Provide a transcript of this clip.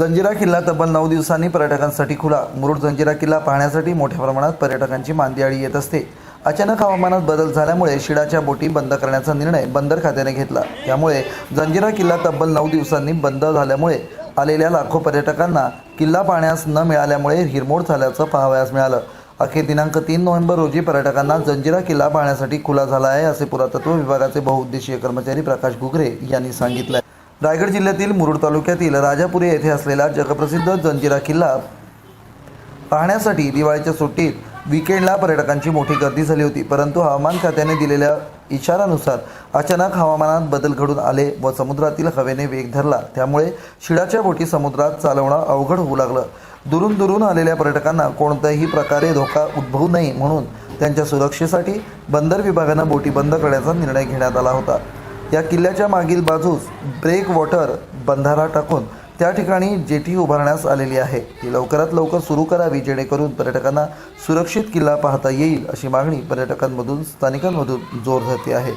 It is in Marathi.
जंजिरा किल्ला तब्बल नऊ दिवसांनी पर्यटकांसाठी खुला. मुरुड जंजिरा किल्ला पाहण्यासाठी मोठ्या प्रमाणात पर्यटकांची मांदियाळी येत असते. अचानक हवामानात बदल झाल्यामुळे शिडाच्या बोटी बंद करण्याचा निर्णय बंदर खात्याने घेतला. त्यामुळे जंजिरा किल्ला तब्बल नऊ दिवसांनी बंद झाल्यामुळे आलेल्या लाखो पर्यटकांना किल्ला पाहण्यास न मिळाल्यामुळे हिरमोड झाल्याचं पाहावयास मिळालं. अखेर दिनांक तीन नोव्हेंबर रोजी पर्यटकांना जंजिरा किल्ला पाहण्यासाठी खुला झाला आहे असे पुरातत्व विभागाचे बहुउद्देशीय कर्मचारी प्रकाश घुगरे यांनी सांगितलं रायगड जिल्ह्यातील मुरुड तालुक्यातील राजापुरी येथे असलेला जगप्रसिद्ध जंजिरा किल्ला पाहण्यासाठी दिवाळीच्या सुट्टीत विकेंडला पर्यटकांची मोठी गर्दी झाली होती. परंतु हवामान खात्याने दिलेल्या इशारानुसार अचानक हवामानात बदल घडून आले व समुद्रातील हवेने वेग धरला. त्यामुळे शिडाच्या बोटी समुद्रात चालवणं अवघड होऊ लागलं. दुरून दुरून आलेल्या पर्यटकांना कोणत्याही प्रकारे धोका उद्भवू नये म्हणून त्यांच्या सुरक्षेसाठी बंदर विभागानं बोटी बंद करण्याचा निर्णय घेण्यात आला होता. या किल्ल्याच्या मागील बाजूस ब्रेक वॉटर बंधारा टाकून त्या ठिकाणी जेटी उभारण्यास आलेली आहे. ती लवकरात लवकर सुरू करावी जेणेकरून पर्यटकांना सुरक्षित किल्ला पाहता येईल अशी मागणी पर्यटकांमधून स्थानिकांमधून जोर धरते आहे.